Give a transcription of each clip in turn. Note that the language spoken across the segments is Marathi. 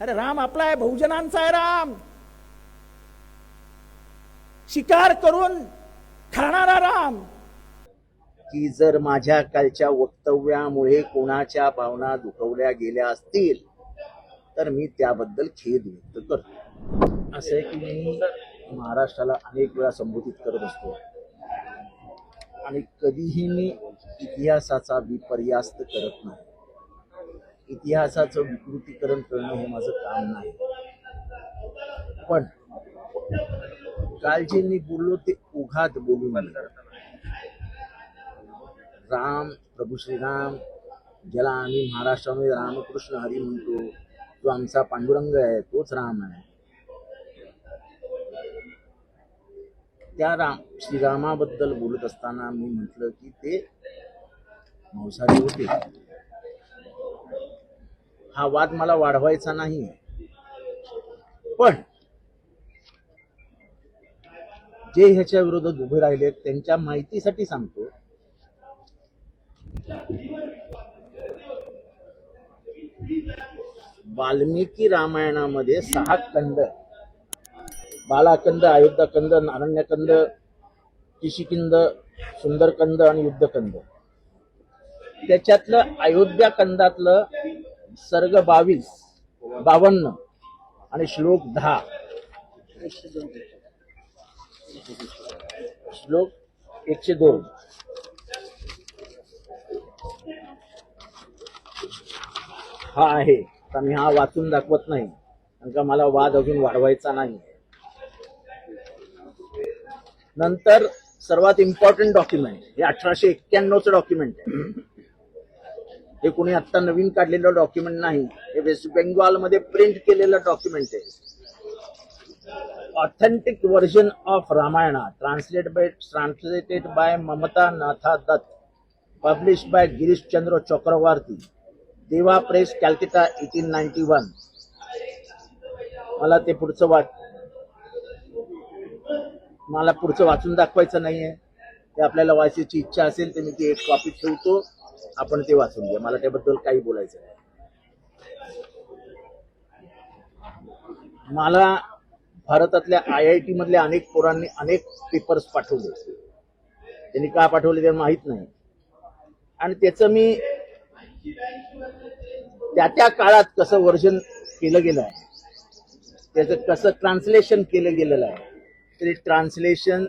अरे राम आपला आहे बहुजनांचा आहे राम. शिकार करून खाणारा राम. की जर माझ्या कालच्या वक्तव्यामुळे कोणाच्या भावना दुखवल्या गेल्या असतील तर मी त्याबद्दल खेद व्यक्त करतो. असं आहे की मी महाराष्ट्राला अनेक वेळा संबोधित करत असतो. आणि कधीही मी इतिहासाचा विपर्यास्त करत नाही. इतिहासाचं विकृतीकरण करणं हे माझं काम नाही. पण काल जे मी बोललो ते उघात बोलू नये राम प्रभू श्रीराम ज्याला आम्ही महाराष्ट्रामध्ये रामकृष्ण हरी म्हणतो जो आमचा पांडुरंग आहे तोच राम आहे. त्या राम श्रीरामाबद्दल बोलत असताना मी म्हटलं की ते मांसाहारी होते. हा वाद मला वाढवायचा नाही. पण जे ह्याच्या विरोधात उभे राहिले त्यांच्या माहितीसाठी सांगतो. वाल्मिकी रामायणामध्ये सहा कंद बालाकंद अयोध्याकंद नारण्यकंद किशिकिंद सुंदरकंद आणि युद्धकंद त्याच्यातलं अयोध्या कंदातलं सर्ग बावीस बावन्न आणि श्लोक दहा. श्लोक एकशे दोन. हा आहे तर मी हा वाचून दाखवत नाही कारण का मला वाद अजून वाढवायचा नाही. नंतर सर्वात इम्पॉर्टंट डॉक्युमेंट हे अठराशे एक्क्याण्णवचं डॉक्युमेंट आहे. हे कोणी आता नवीन काढलेलं डॉक्युमेंट नाही. हे वेस्ट बेंगॉलमध्ये प्रिंट केलेलं डॉक्युमेंट आहे. Authentic version of Ramayana translate by translated by Mamata Natha Dutt publish by Girish Chandra Chakravarti Deva Press Calcutta eighteen ninety one मला ते पुढचं वाच मला पुढचं वाचून दाखवायचं नाहीये. ते आपल्याला वाचायची इच्छा असेल तर मी ती एक कॉपी ठेवतो. आपण ते वाचून घ्या. मला त्याबद्दल काही बोलायचं नाही. मला भारतातल्या आय आय टी मधल्या अनेक पोरांनी अनेक पेपर्स पाठवले. त्यांनी का पाठवले ते माहीत नाही. आणि त्याचं मी त्या त्या काळात कसं वर्जन केलं गेलं आहे त्याचं कसं ट्रान्सलेशन केलं गेलेलं आहे तरी ट्रान्सलेशन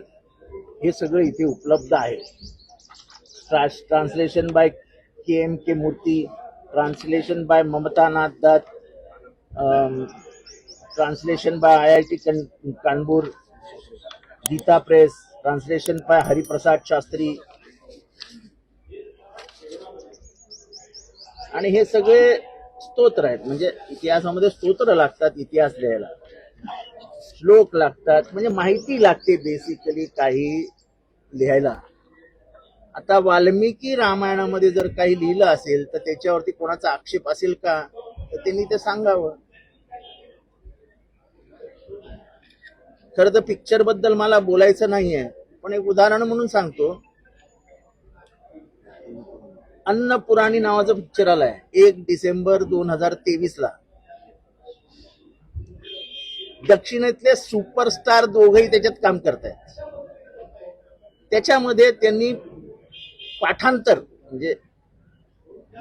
हे सगळं इथे उपलब्ध आहे. Translation by K M K Murthy translation by Mamata Nath Dutt translation by I I T Kanpur Gita Press translation by Hariprasad Shastri आणि हे सगळे स्तोत्र आहेत. म्हणजे इतिहासामध्ये स्तोत्र लागतात इतिहास लिहायला. श्लोक लागतात म्हणजे माहिती लागते बेसिकली काही लिहायला. आता वाल्मिकी रामायणामध्ये जर काही लिहिलं असेल तर त्याच्यावरती कोणाचा आक्षेप असेल का? तर त्यांनी ते सांगावं. खरं तर पिक्चरबद्दल मला बोलायचं नाहीये पण एक उदाहरण म्हणून सांगतो. अन्नपुराणी नावाचं पिक्चर आलाय एक डिसेंबर दोन हजार तेवीस ला दक्षिणेतले सुपरस्टार दोघही त्याच्यात काम करतायत. त्याच्यामध्ये त्यांनी पाठांतर म्हणजे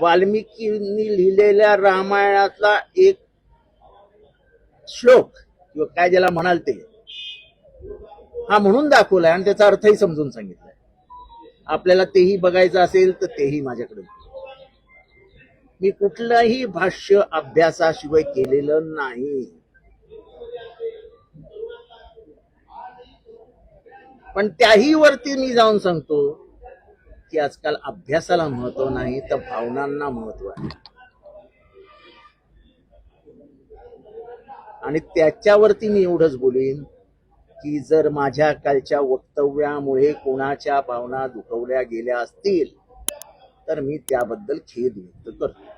वाल्मिकींनी लिहिलेल्या रामायणातला एक श्लोक किंवा काय ज्याला म्हणाल ते हा म्हणून दाखवलाय आणि त्याचा अर्थही समजून सांगितलाय. आपल्याला तेही बघायचं असेल तर तेही माझ्याकडे. मी कुठलंही भाष्य अभ्यासाशिवाय केलेलं नाही. पण त्याही वरती मी जाऊन सांगतो की आजकाल अभ्यासाला महत्त्व नाही तर भावनांना महत्त्व आहे. आणि त्याच्यावरती मी एवढंच बोलीन की जर माझ्या कालच्या वक्तव्यामुळे कोणाच्या भावना दुखवल्या गेल्या असतील तर मी त्याबद्दल खेद व्यक्त करतो.